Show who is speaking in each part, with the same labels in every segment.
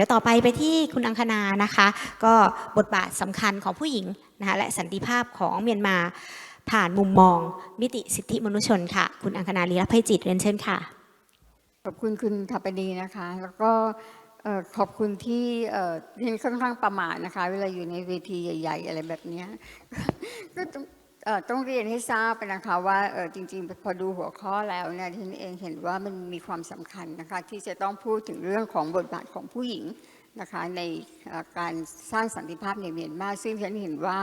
Speaker 1: ดี๋ยวต่อไปไปที่คุณอังคณานะคะ ก็บทบาทสำคัญของผู้หญิงนะคะและสันติภาพของเมียนมาผ่านมุมมอง มิติสิทธิมนุษยชนค่ะ คุณอังคณาลีรัภัยจิตเรียนเชิญค่ะ
Speaker 2: ขอบคุณคุณทัปนีนะคะ แล้วก็ขอบคุณที่เอ่อเรียนค่อนข้างประมาทนะคะ เวลาอยู่ในเวทีใหญ่ ๆ อะไรแบบนี้ก็ ต้องเอ่อต้องเรียนให้ทราบนะคะว่าเอ่อจริงๆ พอดูหัวข้อแล้วเนี่ยที่านเองเห็นว่ามันมีความสำคัญนะคะที่จะต้องพูดถึงเรื่องของบทบาทของผู้หญิงนะคะในการสร้างสันติภาพในเมียนมาซึ่งฉันเห็นว่า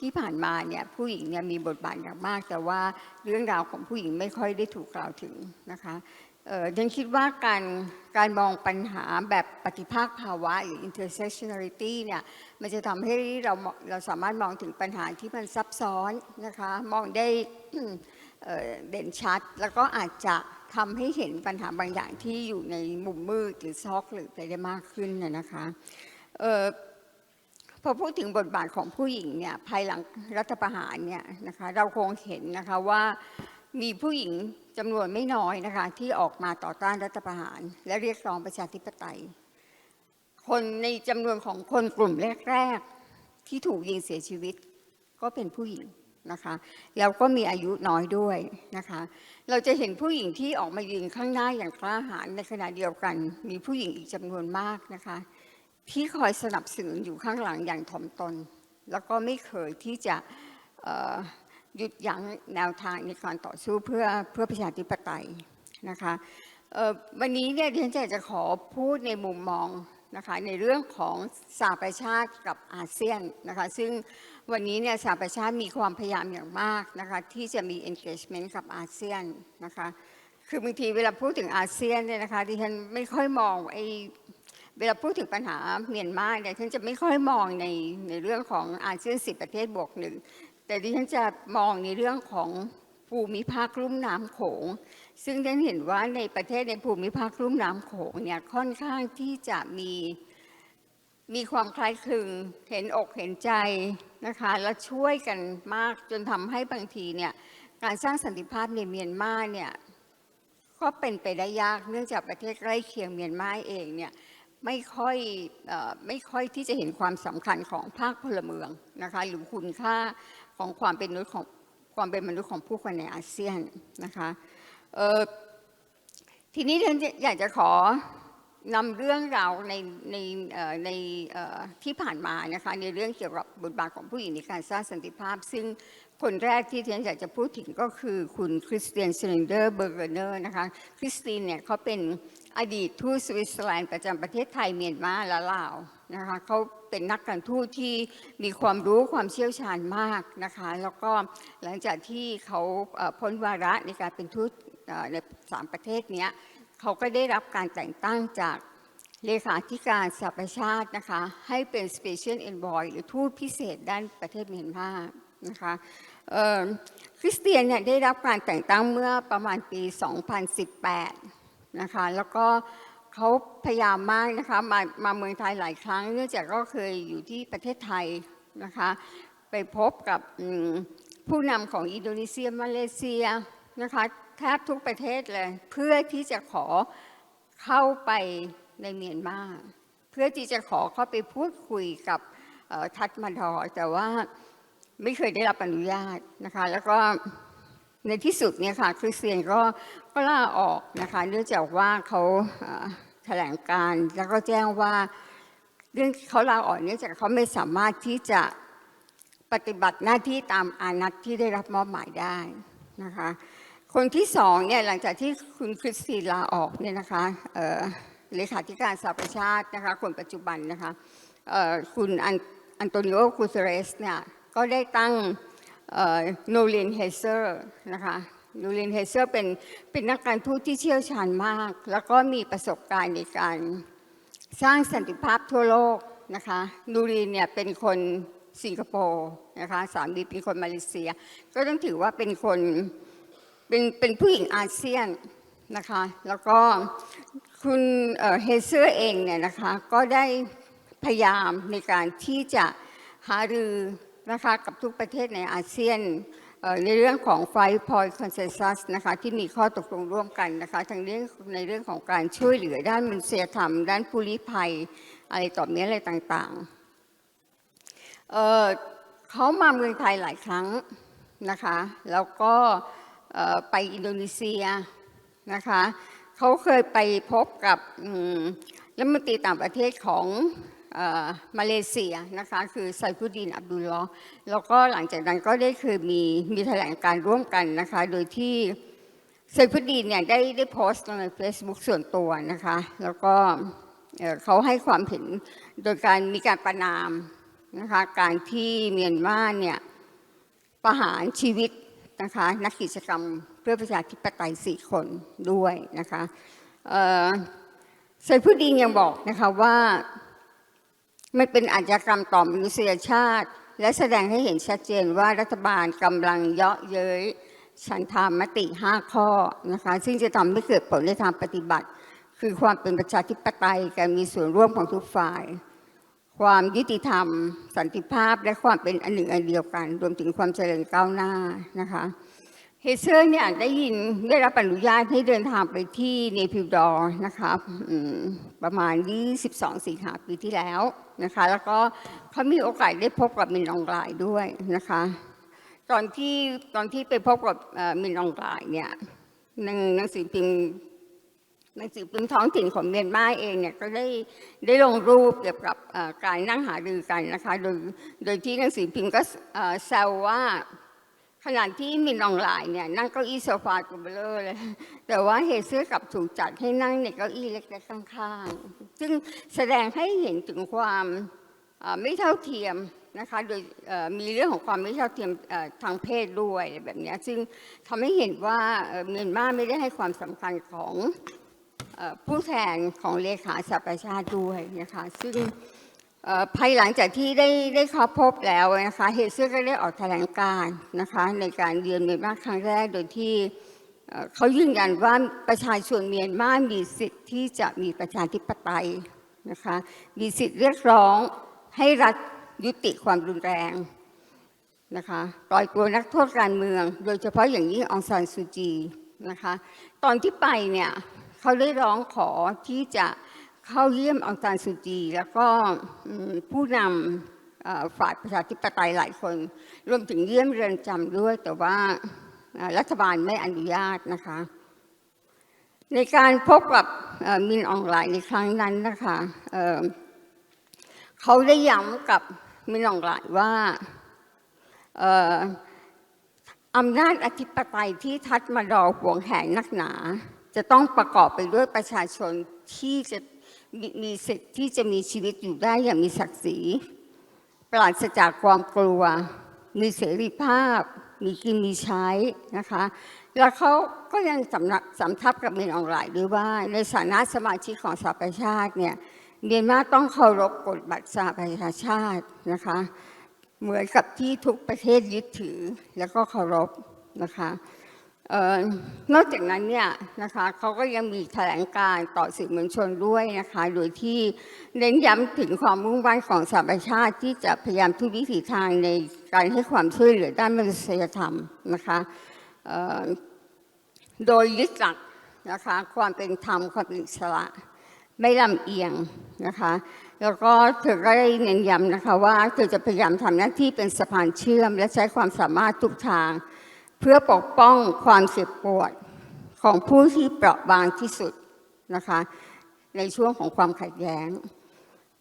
Speaker 2: ที่ผ่านมาเนี่ยผู้หญิงเนี่ยมีบทบาทอย่างมาก แต่ว่าเรื่องราวของผู้หญิงไม่ค่อยได้ถูกกล่าวถึงนะคะ ฉันคิดว่าการการมองปัญหาแบบปฏิภาคภาวะหรือ intersectionality เนี่ยมันจะทำให้เราเราสามารถมองถึงปัญหาที่มันซับซ้อนนะคะมองได้เด่นชัด แล้วก็อาจจะทำให้เห็นปัญหาบางอย่างที่อยู่ในมุมมืดหรือซอกหรืออะไรได้มากขึ้นนะคะออพอพูดถึงบทบาทของผู้หญิงเนี่ยภายหลังรัฐประหารเนี่ยนะคะเราคงเห็นนะคะว่า มีผู้หญิงจำนวนไม่น้อยนะคะ ที่ออกมาต่อต้านรัฐประหาร และเรียกร้องประชาธิปไตย คนในจำนวนของคนกลุ่มแรก ๆ ที่ถูกยิงเสียชีวิต ก็เป็นผู้หญิงนะคะแล้วก็มีอายุน้อยด้วยนะคะ เราจะเห็นผู้หญิงที่ออกมายืนข้างหน้าอย่างกล้าหาญในขณะเดียวกัน มีผู้หญิงอีกจำนวนมากนะคะ ที่คอยสนับสนุนอยู่ข้างหลังอย่างถ่อมตน แล้วก็ไม่เคยที่จะ ยุดยั้งแนวทางในการต่อสู้เพื่อเพื่อประชาธิปไตยนะคะวันนี้เนี่ยดิฉันอยากจะขอพูดในมุมมองนะคะในเรื่องของสหประชาติกับอาเซียนนะคะซึ่งวันนี้เนี่ยสหประชาติมีความพยายามอย่างมากนะคะที่จะมี engagement กับอาเซียนนะคะคือบางทีเวลาพูดถึงอาเซียนเนี่ยนะคะดิฉันไม่ค่อยมองไอ้เวลาพูดถึงปัญหาเมียนมาเนี่ยฉันจะไม่ค่อยมองในในเรื่องของอาเซียนสิบประเทศบวกหนึ่ง แต่ดิฉันจะมองในเรื่องของภูมิภาคลุ่มน้ำโขง ซึ่งดิฉันเห็นว่าในประเทศในภูมิภาคลุ่มน้ำโขงเนี่ยค่อนข้างที่จะมีมีความคล้ายคลึงเห็นอกเห็นใจนะคะและช่วยกันมากจนทำให้บางทีเนี่ยการสร้างสันติภาพในเมียนมาเนี่ยก็เป็นไปได้ยากเนื่องจากประเทศใกล้เคียงเมียนมาเองเนี่ยไม่ค่อยไม่ค่อยที่จะเห็นความสำคัญของภาคพลเมืองนะคะหรือคุณค่า ของความเป็นมนุษย์ของความเป็นมนุษย์ของผู้คนในอาเซียนนะคะทีนี้ฉันอยากจะขอนำเรื่องราวในในในที่ผ่านมานะคะในเรื่องเกี่ยวกับบทบาทของผู้หญิงในการสร้างสันติภาพ ซึ่งคนแรกที่ฉันอยากจะพูดถึงก็คือคุณคริสเตียนเซนเดอร์เบอร์เกเนอร์นะคะคริสตินเนี่ยเขาเป็นอดีตทูตสวิตเซอร์แลนด์ประจำประเทศไทยเมียนมาและลาว นะคะเขาเป็นนักการทูตที่มีความรู้ความเชี่ยวชาญมากนะคะ แล้วก็หลังจากที่เขาพ้นวาระในการเป็นทูตในสามประเทศนี้เขาก็ได้รับการแต่งตั้งจากเลขาธิการสหประชาตินะคะให้เป็น Special Envoy หรือทูตพิเศษด้านประเทศเมียนมานะคะคริสเตียนเนี่ยได้รับการแต่งตั้งเมื่อประมาณปี 2018 นะคะ แล้วก็ เขาพยายามมากนะคะมามาเมืองไทยหลายครั้ง เนื่องจากก็เคยอยู่ที่ประเทศไทยนะคะ ไปพบกับผู้นำของอินโดนีเซียมาเลเซียนะคะแทบทุกประเทศเลย เพื่อที่จะขอเข้าไปในเมียนมาเพื่อที่จะขอเข้าไปพูดคุยกับทัดมาดอร์แต่ว่าไม่เคยได้รับอนุญาตนะคะ แล้วก็ในที่สุดเนี่ยค่ะคริสเตียนก็ ก็ลาออกนะคะเนื่องจากว่าเขาแถลงการแล้วก็แจ้งว่าเรื่องเขาลาออกเนื่องจากเขาไม่สามารถที่จะปฏิบัติหน้าที่ตามอานัตที่ได้รับมอบหมายได้นะคะคนที่สองเนี่ยหลังจากที่คุณคริสตีลาออกเนี่ยนะคะเลขาธิการสหประชาตินะคะคนปัจจุบันนะคะคุณอันอันโตนิโอคูเซเรสเนี่ยก็ได้ตั้งโนเลนเฮเซอร์นะคะ โนเลนเฮเซอร์เป็นเป็นนักการทูตที่เชี่ยวชาญมาก แล้วก็มีประสบการณ์ในการสร้างสันติภาพทั่วโลกนะคะนูรีนเนี่ยเป็นคนสิงคโปร์นะคะสามีเป็นคนมาเลเซีย ก็ต้องถือว่าเป็นคนเป็นเป็นผู้หญิงอาเซียนนะคะแล้วก็คุณเฮเซอร์เองเนี่ยนะคะก็ได้พยายามในการที่จะหารือนะคะกับทุกประเทศในอาเซียน ในเรื่องของ Five Point Consensus นะคะที่มีข้อตกลงร่วมกันนะคะทั้งเรื่องในเรื่องของการช่วยเหลือด้านมนุษยธรรม ด้านผู้ลี้ภัย อะไรต่อเนี้อะไรต่างๆเเขามาเมืองไทยหลายครั้งนะคะแล้วก็ไปอินโดนีเซียนะคะเขาเคยไปพบกับรัฐมนตรีต่างประเทศของ มาเลเซียนะคะคือไซฟุดดินอับดุลลอฮ์แล้วก็หลังจากนั้นก็ได้เคยมีมีแถลงการร่วมกันนะคะ โดยที่ไซฟุดีนเนี่ยได้ได้โพสต์ใน Facebook ส่วนตัวนะคะ แล้วก็เขาให้ความเห็นโดยการมีการประนามนะคะการที่เมียนมาเนี่ยประหารชีวิตนะคะนักกิจกรรมเพื่อประชาธิปไตยสี่คนด้วยนะคะเอ่อไซฟุดีนยังบอกนะคะว่า มันเป็นอาชญากรรมต่อมนุษยชาติ และแสดงให้เห็นชัดเจนว่ารัฐบาลกำลังเยาะเย้ยฉันทามติ 5 ข้อนะคะซึ่งจะทำให้เกิดผลในทางปฏิบัติ คือความเป็นประชาธิปไตยการมีส่วนร่วมของทุกฝ่าย ความยุติธรรม สันติภาพและความเป็นอันหนึ่งอันเดียวกัน รวมถึงความเจริญก้าวหน้านะคะ เฮเซอร์เนี่ยได้ยินได้รับอนุญาตให้เดินทางไปที่เนพิวดอร์นะคะประมาณ 22 สิงหาปีที่แล้วนะคะ แล้วก็เขามีโอกาสได้พบกับมินอองไลด้วยนะคะ ตอนที่ตอนที่ไปพบกับมินอองกลายเนี่ยหนังหนังสือพิมพ์หนังสือพิมพ์ท้องถิ่นของเมียนมาเองเนี่ยก็ได้ได้ลงรูปเกี่ยวกับการนั่งหารือกันนะคะ โดยโดยที่หนังสือพิมพ์ก็แซวว่า ขณะที่มินอองไลน์เนี่ยนั่งเก้าอี้โซฟาตัวเบลอเลย แต่ว่าเฮเซอร์กับถูกจัดให้นั่งในเก้าอี้เล็กๆข้างๆ ซึ่งแสดงให้เห็นถึงความไม่เท่าเทียมนะคะ โดยมีเรื่องของความไม่เท่าเทียมทางเพศด้วยแบบนี้ ซึ่งทำให้เห็นว่าเมียนมาไม่ได้ให้ความสำคัญของผู้แทนของเลขาสหประชาติด้วยนะคะ ซึ่ง ภายหลังจากที่ได้ได้ข้าพบแล้วนะคะเฮเซอร์ก็ได้ออกแถลงการ์นะคะในการเยือนเมียนมาครั้งแรกโดยที่เอ่อเขายืนยันว่าประชาชนเมียนมามีสิทธิ์ที่จะมีประชาธิปไตยนะคะมีสิทธิ์เรียกร้องให้รัฐยุติความรุนแรงนะคะปล่อยตัวนักโทษการเมือง โดยเฉพาะอย่างยิ่งองซานซูจีนะคะตอนที่ไปเนี่ยเขาได้ร้องขอที่จะ เข้าเยี่ยมองซานซูจี แล้วก็ผู้นำฝ่ายประชาธิปไตยหลายคน รวมถึงเยี่ยมเรือนจำด้วย แต่ว่ารัฐบาลไม่อนุญาตนะคะ ในการพบกับมินออนไลน์ในครั้งนั้นนะคะเเขาได้ย้ำกับมินอองหลายว่าเอ่ออำนาจอธิปไตยที่ทัดมาดอห่วงแหนนักหนา จะต้องประกอบไปด้วยประชาชนที่จะ มีมีสิทธิ์ที่จะมีชีวิตอยู่ได้อย่างมีศักดิ์ศรี ปราศจากความกลัว มีเสรีภาพ มีกินมีใช้นะคะ แล้วเขาก็ยังสำนักสำทับกับเมียนออนไลน์ด้วยว่า ในฐานะสมาชิกของสหประชาชาติเนี่ยเมียนมาต้องเคารพกฎบัตรสหประชาชาตินะคะ เหมือนกับที่ทุกประเทศยึดถือแล้วก็เคารพนะคะ นอกจากนั้นเนี่ยนะคะเขาก็ยังมีแถลงการ์ต่อสื่อมวลชนด้วยนะคะโดยที่เน้นย้ำถึงความมุ่งมั่นของสหประชาชาติที่จะพยายามทุกวิถีทางในการให้ความช่วยเหลือด้านมนุษยธรรมนะคะโดยยึดหลักนะคะความเป็นธรรมความเป็นอิสระไม่ลำเอียงนะคะแล้วก็เธอก็ได้เน้นย้ำนะคะว่าเธอจะพยายามทำหน้าที่เป็นสะพานเชื่อม และใช้ความสามารถทุกทาง เพื่อปกป้องความเจ็บปวดของผู้ที่เปราะบางที่สุดนะคะ ในช่วงของความขัดแย้ง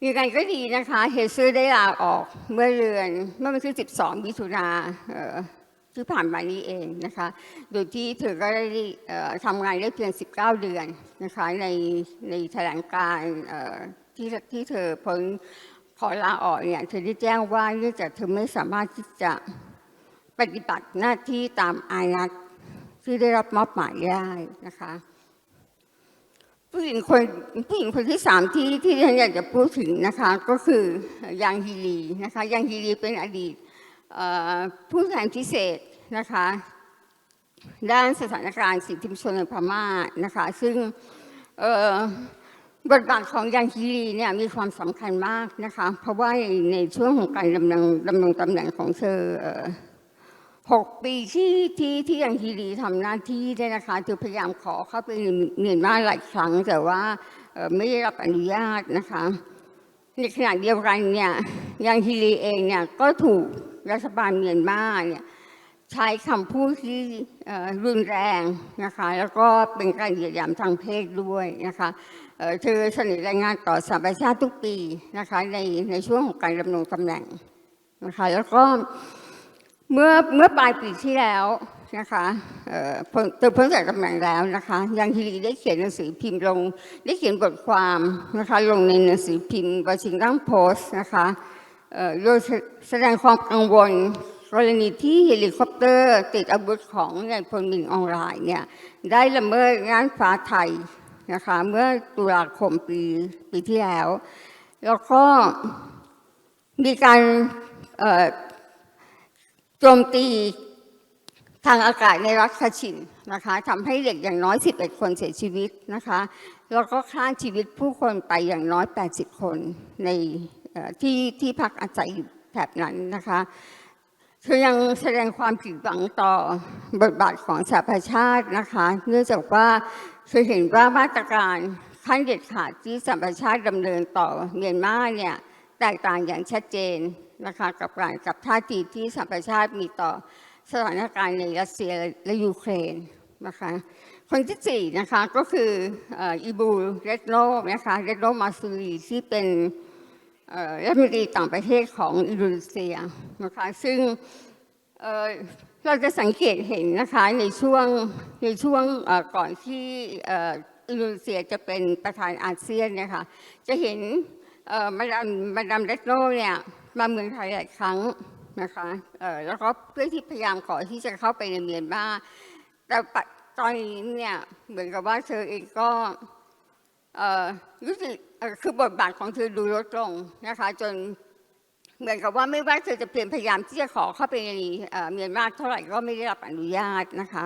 Speaker 2: ยังไงก็ดีนะคะ เฮเซอร์ได้ลาออกเมื่อเดือนเมื่อวันที่ 12 มิถุนาเอ่อที่ผ่านมานี้เองนะคะ โดยที่เธอก็ได้ทำงานได้เพียง 19 เดือนนะคะในในแถลงการที่ที่เธอพ้นขอลาออกเนี่ยเธอได้แจ้งว่าเนื่องจากเธอไม่สามารถที่จะ ปฏิบัติหน้าที่ตามอายัดที่ได้รับมอบหมายได้นะคะ ผู้หญิงคนผู้หญิงคนที่สามที่ที่ฉันอยากจะพูดถึงนะคะ ก็คือยางฮีรีนะคะยางฮีรีเป็นอดีตผู้แทนพิเศษนะคะด้านสถานการณ์สิทธิมนุษยชนในพม่านะคะ ซึ่งบทบาทของยางฮีรีเนี่ยมีความสำคัญมากนะคะ เพราะว่าในช่วงของการดำรงดำรงตำแหน่งของเธอ เอ่อหกปีที่ที่ที่ยังฮีรีทำหน้าที่เนี่ยนะคะเธอพยายามขอเข้าไปเมียนมาหลายครั้งแต่ว่าไม่ได้รับอนุญาตนะคะ ในขณะเดียวกันเนี่ยยังฮิลีเองเนี่ยก็ถูกรัฐบาลเมียนมาเนี่ยใช้คำพูดที่รุนแรงนะคะ แล้วก็เป็นการเหยียดหยามทางเพศด้วยนะคะเธอเสนอรายงานต่อสหประชาทุกปีนะคะในในช่วงของการดำรงตำแหน่งนะคะแล้วก็ เมื่อเมื่อปลายปีที่แล้วนะคะเอ่อพ้นเธอนจากตำแหน่งแล้วนะคะยังฮิลีได้เขียนหนังสือพิมพ์ลง ได้เขียนบทความนะคะลงในหนังสือพิมพ์วอชิงตันโพสต์นะคะเอ่อโดยแสดงความกังวลกรณีที่เฮลิคอปเตอร์ ติดอาวุธของนายพลมินออนไลน์เนี่ยได้ละเมิดงานฟ้าไทยนะคะเมื่อตุลาคมปีปีที่แล้ว แล้วก็มีการ โจมตีทางอากาศในรัฐคาชินนะคะทำให้เด็กอย่างน้อย 11 คนเสียชีวิตนะคะ แล้วก็ฆ่าชีวิตผู้คนไปอย่างน้อย 80 คนในที่ที่พักอาศัยแถบนั้นนะคะเธอยังแสดงความผิดหวังต่อบทบาทของสหประชาชาตินะคะ เนื่องจากว่าเธอเห็นว่ามาตรการขั้นเด็ดขาดที่สหประชาชาติดำเนินต่อเมียนมาเนี่ย แตกต่างอย่างชัดเจนนะคะกับการกับท่าทีที่สหประชาชาติมีต่อสถานการณ์ในรัสเซียและยูเครนนะคะคนที่สี่นะคะก็คืออีบูเรตโนนะคะเรตโนมาซูรีที่เป็นอ่อรัฐมนตรีต่างประเทศของอินโดนีเซียนะคะซึ่งเเราจะสังเกตเห็นนะคะในช่วงในช่วงก่อนที่อินโดนีเซียจะเป็นประธานอาเซียนนะคะจะเห็น เอ่อมาดามมาดามเรตโนเนี่ยมาเมืองไทยหลายครั้งนะคะเอ่อแล้วก็เพื่อที่พยายามขอที่จะเข้าไปในเมียนมาแต่ปัจตอนนี้เนี่ยเหมือนกับว่าเธอเองก็เอ่อรู้สึกคือบทบาทของเธอดูลดลงนะคะ จนเหมือนกับว่าไม่ว่าเธอจะเปลี่ยนพยายามที่จะขอเข้าไปในเอ่อเมียนมาเท่าไหร่ก็ไม่ได้รับอนุญาตนะคะ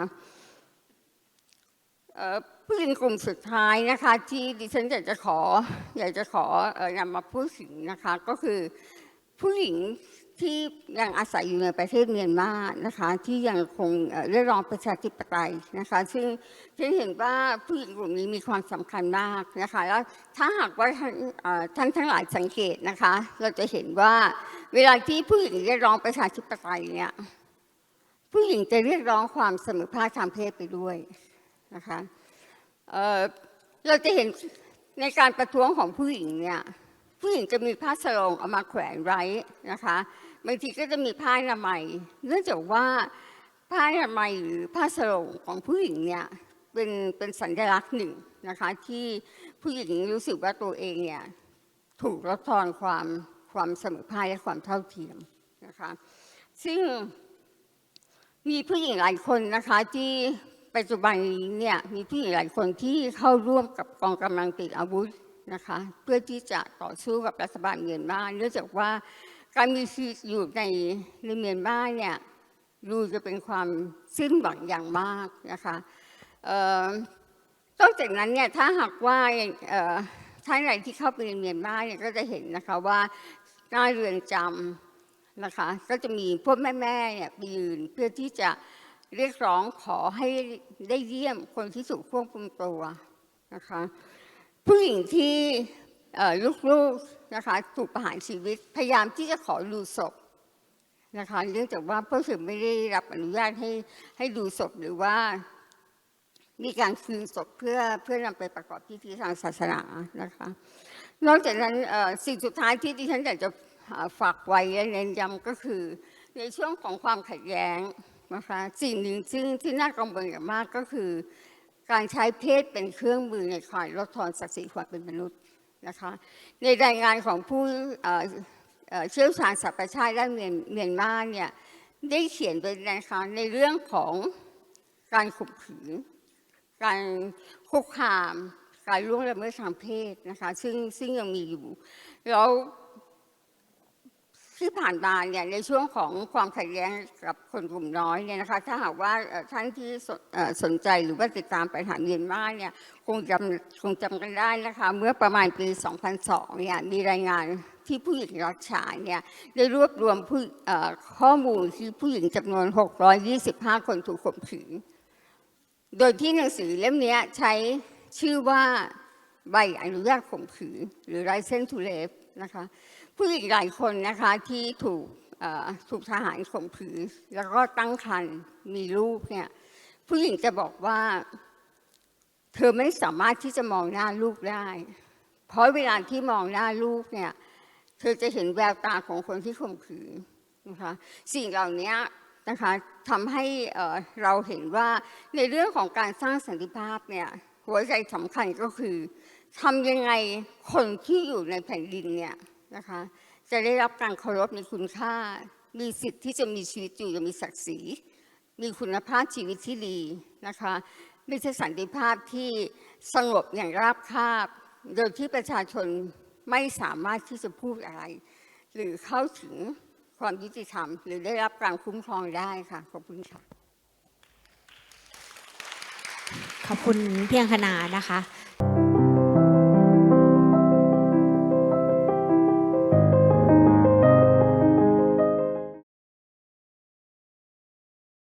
Speaker 2: ผู้หญิงกลุ่มสุดท้ายนะคะ ที่ดิฉันอยากจะขอ อยากจะขอนำมาพูดถึงนะคะ ก็คือผู้หญิงที่ยังอาศัยอยู่ในประเทศเมียนมานะคะ ที่ยังคงเรียกร้องประชาธิปไตยนะคะ ซึ่งฉันเห็นว่าผู้หญิงกลุ่มนี้มีความสำคัญมากนะคะแล้วถ้าหากว่าท่านท่านทั้งหลายสังเกตนะคะ เราจะเห็นว่าเวลาที่ผู้หญิงเรียกร้องประชาธิปไตยเนี่ยผู้หญิงจะเรียกร้องความเสมอภาคทางเพศไปด้วยนะคะ เเราจะเห็นในการประท้วงของผู้หญิงเนี่ยผู้หญิงจะมีผ้าสรงเอามาแขวนไว้นะคะบางทีก็จะมีผ้าอนามัยเนื่องจากว่าผ้าอนามัยหรือผ้าสรงของผู้หญิงเนี่ยเป็นเป็นสัญลักษณ์หนึ่งนะคะที่ผู้หญิงรู้สึกว่าตัวเองเนี่ยถูกลดทอนความความเสมอภาคและความเท่าเทียมนะคะซึ่งมีผู้หญิงหลายคนนะคะที่ ปัจจุบันนี้เนี่ยมีผู้หญิงหลายคนที่เข้าร่วมกับกองกำลังติดอาวุธนะคะเพื่อที่จะต่อสู้กับรัฐบาลเมียนมาเนื่องจากว่าการมีชีวิตอยู่ในในเมียนมาเนี่ยดูจะเป็นความสิ้นหวังอย่างมากนะคะเอ่อนจากนั้นเนี่ยถ้าหากว่าเอ่อท่านไหนที่เข้าไปในเมียนมาเนี่ยก็จะเห็นนะคะว่าหน้าเรือนจำนะคะก็จะมีพวกแม่ๆเนี่ยไปยืนเพื่อที่จะ เรียกร้องขอให้ได้เยี่ยมคนที่ถูกควบคุมตัวนะคะผู้หญิงที่ลูกๆนะคะถูกประหารชีวิตพยายามที่จะขอดูศพนะคะเนื่องจากว่าพวกเธอไม่ได้รับอนุญาตให้ให้ดูศพหรือว่ามีการคืนศพเพื่อเพื่อนำไปประกอบพิธีทางศาสนานะคะ นอกจากนั้นสิ่งสุดท้ายที่ดิฉันอยากจะฝากไว้และเน้นย้ำก็คือ ในช่วงของความขัดแย้ง นะคะสิ่งหนึ่งซึ่งที่น่ากังวลอย่างมากก็คือ การใช้เพศเป็นเครื่องมือในการลดทอนศักดิ์ศรีความเป็นมนุษย์นะคะในรายงานของผู้เชี่ยวชาญสหประชาชาติด้านเมียนเมียนมาเนี่ยได้เขียนไว้นะคะในเรื่องของการข่มขืน การคุกคาม การล่วงละเมิดทางเพศนะคะซึ่งซึ่งยังมีอยู่แล้ว ที่ผ่านมาเนี่ยในช่วงของความขัดแย้งกับคนกลุ่มน้อยเนี่ยนะคะถ้าหากว่าท่านที่สนสนใจหรือว่าติดตามปัญหาเมียนมาเนี่ยคงจำคงจำกันได้นะคะเมื่อประมาณปี 2002เนี่ยมีรายงานที่ผู้หญิงรักชายเนี่ยได้รวบรวมผู้ข้อมูลที่ผู้หญิงจำนวน 625 คนถูกข่มขืน โดยที่หนังสือเล่มนี้ใช้ชื่อว่าใบอนุญาตข่มขืนหรือ license to rape นะคะ ผู้หญิงหลายคนนะคะที่ถูกถูกทหารข่มขืนแล้วก็ตั้งครรภ์มีลูกเนี่ยผู้หญิงจะบอกว่า เธอไม่สามารถที่จะมองหน้าลูกได้ เพราะเวลาที่มองหน้าลูกเนี่ยเธอจะเห็นแววตาของคนที่ข่มขืนนะคะสิ่งเหล่านี้นะคะทำให้เราเห็นว่าในเรื่องของการสร้างสันติภาพเนี่ยหัวใจสำคัญก็คือทำยังไงคนที่อยู่ในแผ่นดินเนี่ย นะคะ จะได้รับการเคารพในคุณค่า มีสิทธิ์ที่จะมีชีวิตอยู่อย่างมีศักดิ์ศรี มีคุณภาพชีวิตที่ดีนะคะ ไม่ใช่สันติภาพที่สงบอย่างราบคาบ โดยที่ประชาชนไม่สามารถที่จะพูดอะไร หรือเข้าถึงความยุติธรรม หรือได้รับการคุ้มครองได้ค่ะขอบคุณค่ะ
Speaker 1: ขอบคุณเพี่อังคณานะคะ